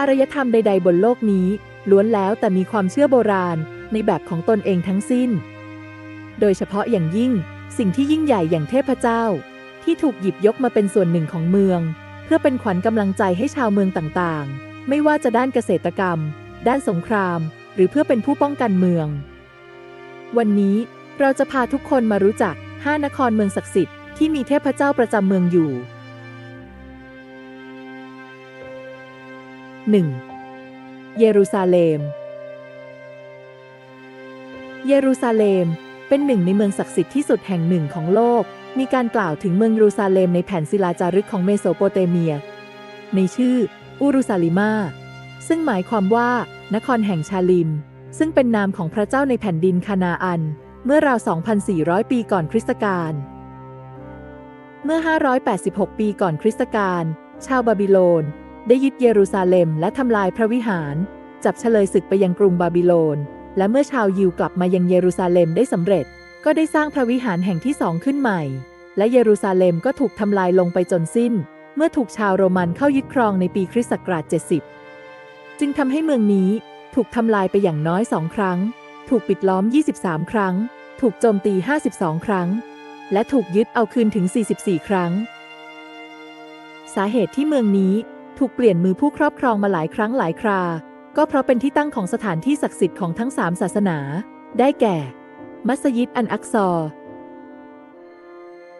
อารยธรรมใด ๆ บนโลกนี้ ล้วนแล้วแต่มีความเชื่อโบราณในแบบของตนเองทั้งสิ้น โดยเฉพาะอย่างยิ่งสิ่งที่ยิ่งใหญ่อย่างเทพเจ้า ที่ถูกหยิบยกมาเป็นส่วนหนึ่งของเมือง เพื่อเป็นขวัญกำลังใจให้ชาวเมืองต่างๆ ไม่ว่าจะด้านเกษตรกรรม ด้านสงคราม หรือเพื่อเป็นผู้ป้องกันเมือง วันนี้เราจะพาทุกคนมารู้จัก 5 นครเมืองศักดิ์สิทธิ์ที่มีเทพเจ้าประจำเมืองอยู่ 1. เยรูซาเล็ม เยรูซาเล็มเป็นหนึ่งในเมืองศักดิ์สิทธิ์ที่สุดแห่งหนึ่งของโลก มีการกล่าวถึงเมืองเยรูซาเล็มในแผ่นศิลาจารึกของเมโสโปเตเมีย ในชื่ออูรุซาลิมา ซึ่งหมายความว่า นครแห่งชาลิม ซึ่งเป็นนามของพระเจ้าในแผ่นดินคานาอัน เมื่อราว 2,400 ปีก่อนคริสตกาล เมื่อ 586 ปีก่อนคริสตกาล ชาวบาบิโลน ได้ยึดเยรูซาเล็มและทำลายพระวิหาร จับเฉลยศึกไปยังกรุงบาบิโลน และเมื่อชาวยิวกลับมายังเยรูซาเล็มได้สำเร็จ ก็ได้สร้างพระวิหารแห่งที่สองขึ้นใหม่ และเยรูซาเล็มก็ถูกทำลายลงไปจนสิ้น เมื่อถูกชาวโรมันเข้ายึดครองในปีคริสต์ศักราช 70 จึงทำให้เมืองนี้ถูกทำลายไปอย่างน้อยสองครั้ง ถูกปิดล้อม 23 ครั้ง ถูกโจมตี 52 ครั้ง และถูกยึดเอาคืนถึง 44 ครั้ง สาเหตุที่เมืองนี้ ถูกเปลี่ยนมือผู้ครอบครองมาหลายครั้งหลายครา ก็เพราะเป็นที่ตั้งของสถานที่ศักดิ์สิทธิ์ของทั้งสามศาสนา ได้แก่ มัสยิดอันอักซอ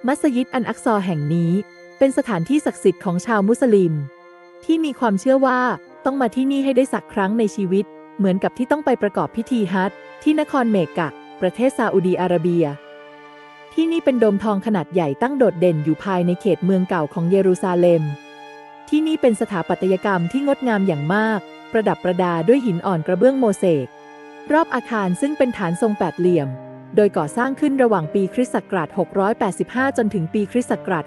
มัสยิดอันอักซอแห่งนี้ เป็นสถานที่ศักดิ์สิทธิ์ของชาวมุสลิม ที่มีความเชื่อว่าต้องมาที่นี่ให้ได้สักครั้งในชีวิต เหมือนกับที่ต้องไปประกอบพิธีฮัจญ์ที่นครเมกะ ประเทศซาอุดีอาระเบีย ที่นี่เป็นโดมทองขนาดใหญ่ตั้งโดดเด่นอยู่ภายในเขตเมืองเก่าของเยรูซาเล็ม ที่นี่เป็นสถาปัตยกรรมที่งดงามอย่างมาก ประดับประดาด้วยหินอ่อนกระเบื้องโมเสก รอบอาคารซึ่งเป็นฐานทรงแปดเหลี่ยม โดยก่อสร้างขึ้นระหว่างปีคริสต์ศักราช 685 จนถึงปีคริสต์ศักราช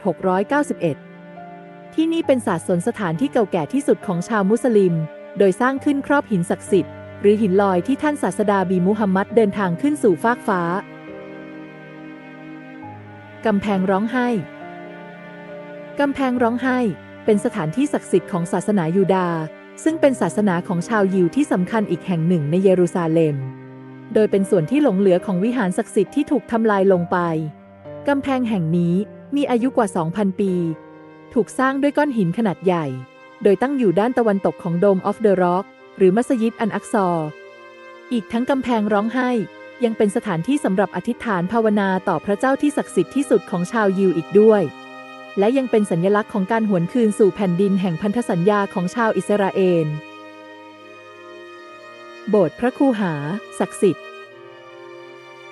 691 ที่นี่เป็นศาสนสถานที่เก่าแก่ที่สุดของชาวมุสลิม โดยสร้างขึ้นครอบหินศักดิ์สิทธิ์หรือหินลอยที่ท่านศาสดาบีมุฮัมมัดเดินทางขึ้นสู่ฟากฟ้า กำแพงร้องไห้ กำแพงร้องไห้ เป็นสถานที่ศักดิ์สิทธิ์ของศาสนายูดาห์ซึ่งเป็นศาสนาของชาวยิวที่สำคัญอีกแห่งหนึ่งในเยรูซาเล็ม โดยเป็นส่วนที่หลงเหลือของวิหารศักดิ์สิทธิ์ที่ถูกทำลายลงไป กำแพงแห่งนี้มีอายุกว่า 2,000 ปี ถูกสร้างด้วยก้อนหินขนาดใหญ่ โดยตั้งอยู่ด้านตะวันตกของโดมออฟเดอะร็อกหรือมัสยิดอันอักซอ อีกทั้งกำแพงร้องไห้ ยังเป็นสถานที่สำหรับอธิษฐานภาวนาต่อพระเจ้าที่ศักดิ์สิทธิ์ที่สุดของชาวยิวอีกด้วย และยังเป็นสัญลักษณ์ของการหวนคืนสู่แผ่นดินแห่งพันธสัญญาของชาวอิสราเอล โบสถ์พระคูหา ศักดิ์สิทธิ์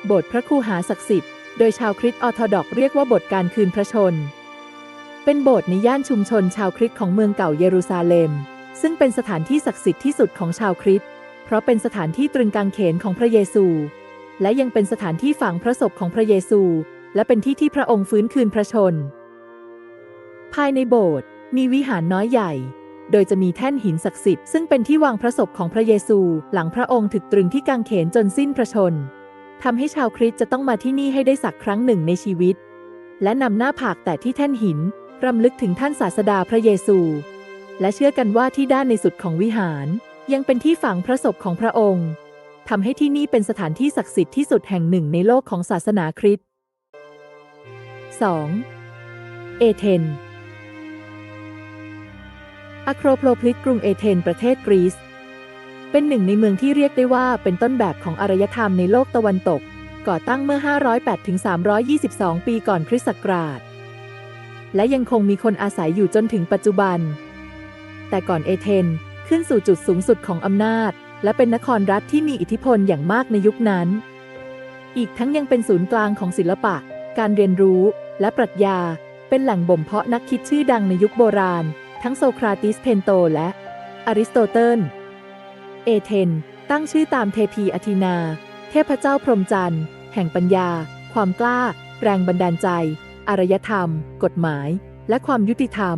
โบสถ์พระคูหาศักดิ์สิทธิ์ โดยชาวคริสต์ออร์โธดอกเรียกว่าโบสถ์การคืนพระชน เป็นโบสถ์ในย่านชุมชนชาวคริสต์ของเมืองเก่าเยรูซาเล็ม ซึ่งเป็นสถานที่ศักดิ์สิทธิ์ที่สุดของชาวคริสต์ เพราะเป็นสถานที่ตรึงกางเขนของพระเยซู และยังเป็นสถานที่ฝังพระศพของพระเยซู และเป็นที่ที่พระองค์ฟื้นคืนพระชน ภายในโบสถ์มีวิหารน้อยใหญ่ โดยจะมีแท่นหินศักดิ์สิทธิ์ซึ่งเป็นที่วางพระศพของพระเยซู หลังพระองค์ถึกตรึงที่กางเขนจนสิ้นพระชนทำให้ชาวคริสต์จะต้องมาที่นี่ให้ได้สักครั้งหนึ่งในชีวิต และนำหน้าผากแต่ที่แท่นหินรำลึกถึงท่านศาสดาพระเยซู และเชื่อกันว่าที่ด้านในสุดของวิหาร ยังเป็นที่ฝังพระศพของพระองค์ทำให้ที่นี่เป็นสถานที่ศักดิ์สิทธิ์ที่สุดแห่งหนึ่งในโลกของศาสนาคริสต์ 2. เอเธน อะโครโพลพลิสกรุงเอเธนประเทศกรีซ เป็นหนึ่งในเมืองที่เรียกได้ว่าเป็นต้นแบบของอารยธรรมในโลกตะวันตก ก่อตั้งเมื่อ 508ถึง322 ปีก่อนคริสต์ศักราช และยังคงมีคนอาศัยอยู่จนถึงปัจจุบัน แต่ก่อนเอเธนขึ้นสู่จุดสูงสุดของอำนาจ และเป็นนครรัฐที่มีอิทธิพลอย่างมากในยุคนั้น อีกทั้งยังเป็นศูนย์กลางของศิลปะ การเรียนรู้ และปรัชญา เป็นแหล่งบ่มเพาะนักคิดชื่อดังในยุคโบราณ ทั้งโซคราติสเพนโตและอริสโตเติล เอเธนตั้งชื่อตามเทพีอาทีนา เทพเจ้าพรหมจันทร์ แห่งปัญญา ความกล้า แรงบันดาลใจ อารยธรรม กฎหมาย และความยุติธรรม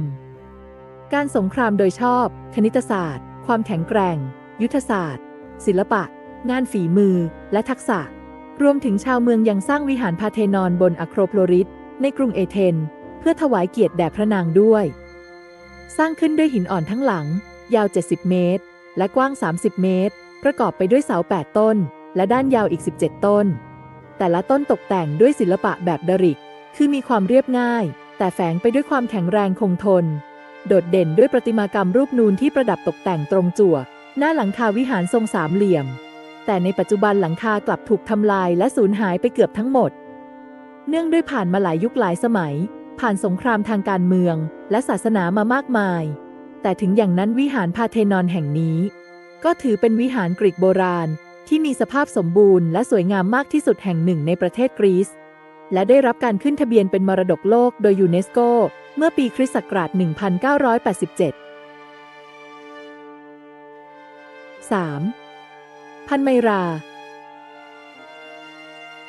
การสงครามโดยชอบ คณิตศาสตร์ ความแข็งแกร่ง ยุทธศาสตร์ ศิลปะ งานฝีมือ และทักษะ รวมถึงชาวเมืองยังสร้างวิหารพาเทนอนบนอะโครโพลิสในกรุงเอเธนเพื่อถวายเกียรติแด่พระนางด้วย สร้างขึ้นด้วยหินอ่อนทั้งหลัง ยาว 70 เมตร และกว้าง 30 เมตร ประกอบไปด้วยเสา 8 ต้น และด้านยาวอีก 17 ต้น แต่ละต้นตกแต่งด้วยศิลปะแบบดาริก คือมีความเรียบง่าย แต่แฝงไปด้วยความแข็งแรงคงทน โดดเด่นด้วยประติมากรรมรูปนูนที่ประดับตกแต่งตรงจั่ว หน้าหลังคาวิหารทรงสามเหลี่ยม แต่ในปัจจุบันหลังคากลับถูกทำลายและสูญหายไปเกือบทั้งหมด เนื่องด้วยผ่านมาหลายยุคหลายสมัย ผ่านสงครามทางการเมืองและศาสนามามากมาย แต่ถึงอย่างนั้นวิหารพาเทนอนแห่งนี้ ก็ถือเป็นวิหารกรีกโบราณที่มีสภาพสมบูรณ์และสวยงามมากที่สุดแห่งหนึ่งในประเทศกรีซ และได้รับการขึ้นทะเบียนเป็นมรดกโลกโดยยูเนสโก เมื่อปีคริสต์ศักราช 1987 3. พันไมรา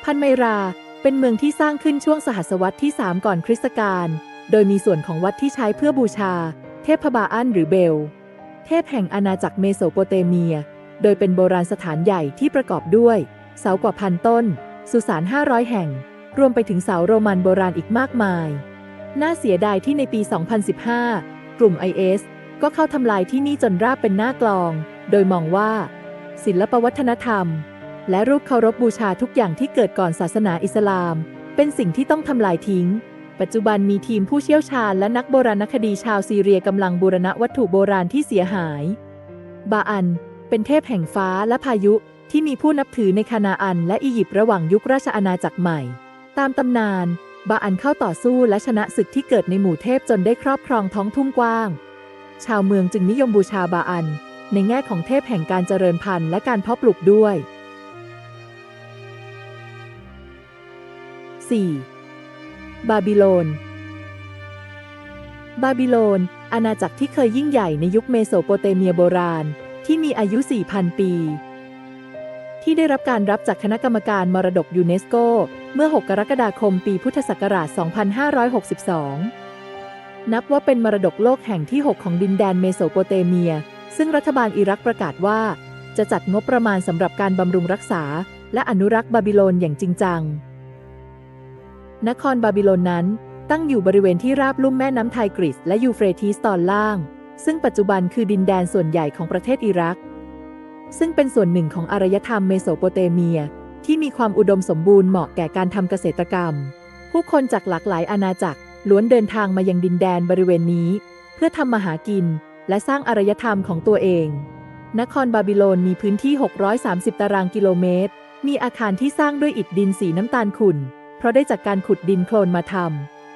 พันไมรา เป็นเมืองที่สร้างขึ้นช่วงสหัสวรรษที่ 3 ก่อนคริสตกาล โดยมีส่วนของวัดที่ใช้เพื่อบูชา เทพบาอันหรือเบล เทพแห่งอาณาจักรเมโสโปเตเมีย โดยเป็นโบราณสถานใหญ่ที่ประกอบด้วย เสากว่าพันต้น สุสาน 500 แห่ง รวมไปถึงเสาโรมันโบราณอีกมากมาย น่าเสียดายที่ในปี 2015 กลุ่ม IS ก็เข้าทำลายที่นี่จนราบเป็นหน้ากลอง โดยมองว่า ศิลปวัฒนธรรม และรูปเคารพบูชาทุกอย่างที่เกิดก่อนศาสนาอิสลาม เป็นสิ่งที่ต้องทำลายทิ้ง ปัจจุบันมีทีมผู้เชี่ยวชาญและนักโบราณคดีชาวซีเรียกำลังบูรณะวัตถุโบราณที่เสียหาย บาอัน เป็นเทพแห่งฟ้าและพายุที่มีผู้นับถือในคานาอัน และอียิปต์ระหว่างยุคราชอาณาจักรใหม่ ตามตำนาน บาอันเข้าต่อสู้และชนะศึกที่เกิดในหมู่เทพจนได้ครอบครองท้องทุ่งกว้าง ชาวเมืองจึงนิยมบูชาบาอัน ในแง่ของเทพแห่งการเจริญพันธุ์และการเพาะปลูกด้วย 4. บาบิโลน บาบิโลน อาณาจักรที่เคยยิ่งใหญ่ในยุคเมโสโปเตเมียโบราณ ที่มีอายุ 4,000 ปี ที่ได้รับการรับจากคณะกรรมการมรดกยูเนสโก เมื่อ 6 กรกฎาคมปีพุทธศักราช 2562 นับว่าเป็นมรดกโลกแห่งที่ 6 ของดินแดนเมโสโปเตเมีย ซึ่งรัฐบาลอิรักประกาศว่า จะจัดงบประมาณสำหรับการบำรุงรักษา และอนุรักษ์บาบิโลนอย่างจริงจัง นครบาบิโลนนั้น ตั้งอยู่บริเวณที่ราบลุ่มแม่น้ำไทกริสและยูเฟรทีสตอนล่าง ซึ่งปัจจุบันคือดินแดนส่วนใหญ่ของประเทศอิรัก ซึ่งเป็นส่วนหนึ่งของอารยธรรมเมโสโปเตเมีย ที่มีความอุดมสมบูรณ์เหมาะแก่การทำเกษตรกรรม ผู้คนจากหลากหลายอาณาจักรล้วนเดินทางมายังดินแดนบริเวณนี้ เพื่อทำมาหากิน และสร้างอารยธรรมของตัวเอง นครบาบิโลนมีพื้นที่ 630 ตารางกิโลเมตร มีอาคารที่สร้างด้วยอิฐดินสีน้ำตาลขุ่น ราะได้จากการขุดดินโคลนมาท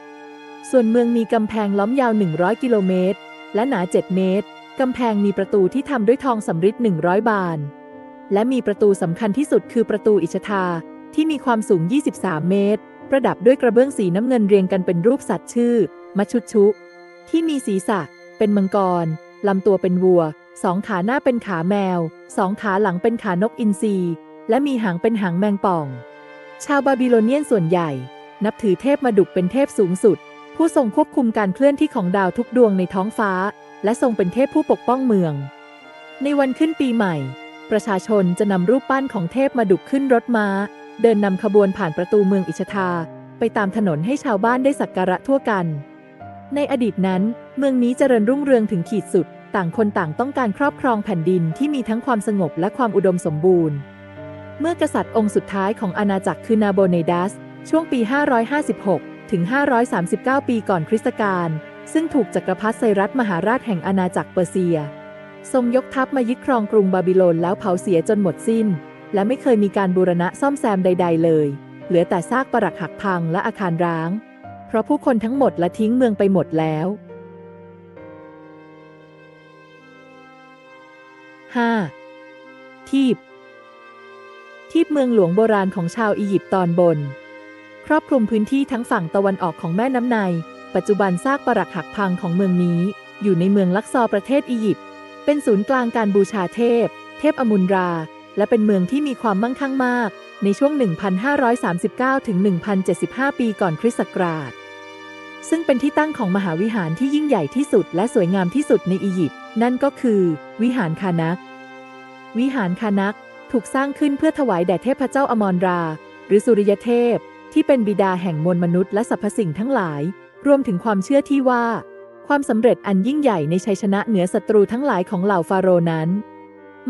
ำ ส่วนเมืองมีกำแพงล้อมยาว 100 กิโลเมตร และหนา 7 เมตร กำแพงมีประตูที่ทำด้วยทองสำริด100 บาน และมีประตูสำคัญที่สุดคือประตูอิชทาที่มีความสูง 23 เมตร ประดับด้วยกระเบื้องสีน้ำเงินเรียงกันเป็นรูปสัตว์ชื่อมัชชุชุ ที่มีศีรษะ เป็นมังกร ลำตัวเป็นวัว สองขาหน้าเป็นขาแมว สองขาหลังเป็นขานกอินทรีและมีหางเป็นหางแมงป่อง ชาวบาบิโลเนียนส่วนใหญ่ นับถือเทพมาดุกเป็นเทพสูงสุด ผู้ทรงควบคุมการเคลื่อนที่ของดาวทุกดวงในท้องฟ้า และทรงเป็นเทพผู้ปกป้องเมือง ในวันขึ้นปีใหม่ ประชาชนจะนำรูปปั้นของเทพมาดุกขึ้นรถม้า เดินนำขบวนผ่านประตูเมืองอิชทา ไปตามถนนให้ชาวบ้านได้สักการะทั่วกัน ในอดีตนั้น เมืองนี้เจริญรุ่งเรืองถึงขีดสุด ต่างคนต่างต้องการครอบครองแผ่นดินที่มีทั้งความสงบและความอุดมสมบูรณ์ เมื่อกษัตริย์องค์สุดท้ายของอาณาจักรคือนาโบเนดัส ช่วงปี 556 ถึง 539 ปีก่อนคริสตกาล ซึ่งถูกจักรพรรดิไซรัสมหาราชแห่งอาณาจักรเปอร์เซีย ทรงยกทัพมายึดครองกรุงบาบิโลนแล้วเผาเสียจนหมดสิ้น และไม่เคยมีการบูรณะซ่อมแซมใด ๆ เลย เหลือแต่ซากปรักหักพังและอาคารร้าง เพราะผู้คนทั้งหมดละทิ้งเมืองไปหมดแล้ว 5. ทีบ ทีบเมืองหลวงโบราณของชาวอียิปต์ตอนบน ครอบคลุมพื้นที่ทั้งฝั่งตะวันออกของแม่น้ำไนปัจจุบันซากปรักหักพังของเมืองนี้ อยู่ในเมืองลักซอร์ประเทศอียิปต์เป็นศูนย์กลางการบูชาเทพ เทพอมุนรา และเป็นเมืองที่มีความมั่งคั่งมาก ในช่วง 1,539 ถึง 1,075 ปีก่อนคริสต์ศักราช ซึ่งเป็นที่ตั้งของมหาวิหารที่ยิ่งใหญ่ที่สุดและสวยงามที่สุดในอียิปต์นั่นก็คือ วิหารคานัก วิหารคานัก ถูกสร้างขึ้นเพื่อถวายแด่เทพเจ้าอมรรา หรือสุริยเทพ ที่เป็นบิดาแห่งมวลมนุษย์และสรรพสิ่งทั้งหลาย รวมถึงความเชื่อที่ว่า ความสำเร็จอันยิ่งใหญ่ในชัยชนะเหนือศัตรูทั้งหลายของเหล่าฟาโรห์นั้น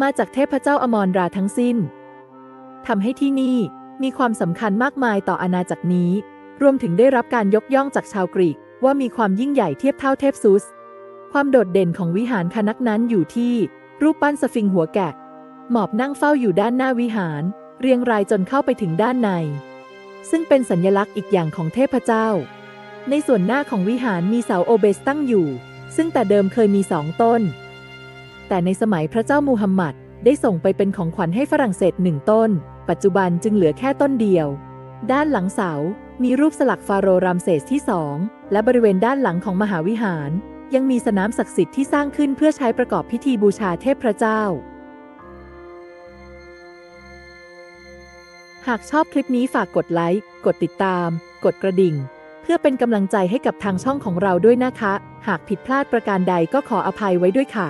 มาจากเทพเจ้าอมรราทั้งสิ้นทำให้ที่นี่มีความสำคัญมากมายต่ออาณาจักรนี้ รวมถึงได้รับการยกย่องจากชาวกรีกว่ามีความยิ่งใหญ่เทียบเท่าเทพซุส ความโดดเด่นของวิหารคณักนั้นอยู่ที่รูปปั้นสฟิงหัวแกะ หมอบนั่งเฝ้าอยู่ด้านหน้าวิหาร เรียงรายจนเข้าไปถึงด้านใน ซึ่งเป็นสัญลักษณ์อีกอย่างของเทพเจ้า ในส่วนหน้าของวิหารมีเสาโอเบสตั้งอยู่ ซึ่งแต่เดิมเคยมีสองต้น แต่ในสมัยพระเจ้ามูฮัมหมัดได้ส่งไปเป็นของขวัญให้ฝรั่งเศสหนึ่งต้น ปัจจุบันจึงเหลือแค่ต้นเดียว ด้านหลังเสา มีรูปสลักฟาโรห์รามเซสที่สอง และบริเวณด้านหลังของมหาวิหาร ยังมีสนามศักดิ์สิทธิ์ที่สร้างขึ้นเพื่อใช้ประกอบพิธีบูชาเทพเจ้า หากชอบคลิปนี้ฝากกดไลค์ กดติดตาม กดกระดิ่ง เพื่อเป็นกำลังใจให้กับทางช่องของเราด้วยนะคะ หากผิดพลาดประการใดก็ขออภัยไว้ด้วยค่ะ